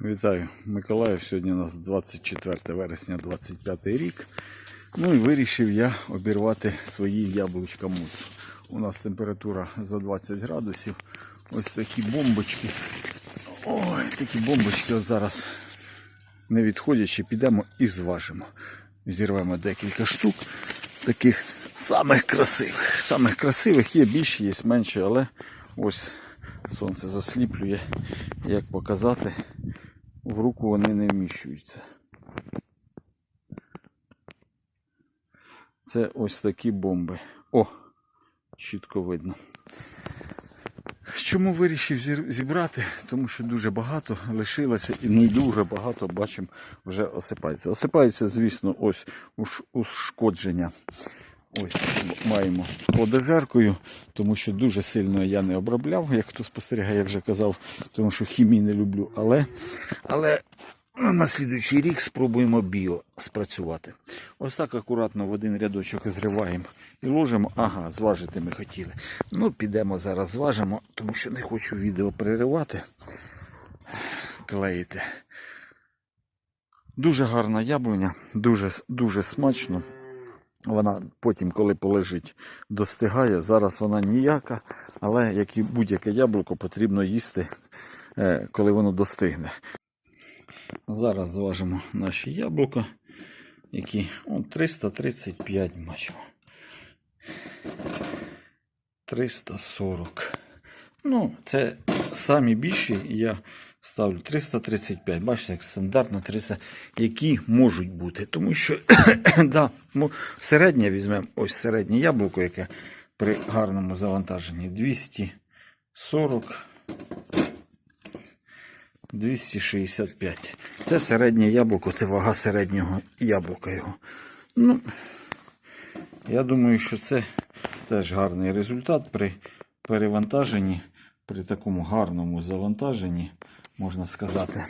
Вітаю, Миколаїв. Сьогодні у нас 24 вересня 25 рік. Ну і вирішив я обірвати свої яблучка муцу. У нас температура за 20 градусів. Ось такі бомбочки. Ой, такі бомбочки от зараз не відходячи, підемо і зважимо. Зірвемо декілька штук. Таких самих красивих. Самих красивих є більше, є менше, але ось сонце засліплює. Як показати, в руку вони не вміщуються. Це ось такі бомби. О, чітко видно. Чому вирішив зібрати? Тому що дуже багато лишилося і не дуже багато бачимо вже осипається. Осипається, звісно, ось уш- ушкодження. Ось маємо плодожеркою, тому що дуже сильно я не обробляв, як хто спостерігає, я вже казав, тому що хімії не люблю. Але, але на слідуючий рік спробуємо біо спрацювати. Ось так акуратно в один рядочок зриваємо і ложимо. Ага, зважити ми хотіли. Ну, підемо зараз зважимо, тому що не хочу відео переривати, клеїти. Дуже гарна яблуня, дуже, дуже смачно. Вона потім, коли полежить, достигає. Зараз вона ніяка, але як і будь-яке яблуко, потрібно їсти, е, коли воно достигне. Зараз зважимо наші яблука, які о, 335 бачимо. 340. Ну, це самі більші. Я ставлю 335. Бачите, як стандартно 300, які можуть бути. Тому що да, середнє візьмемо ось середнє яблуко, яке при гарному завантаженні 240. 265. Це середнє яблуко, це вага середнього яблука його. Ну, я думаю, що це теж гарний результат при перевантаженні, при такому гарному завантаженні, можна сказати.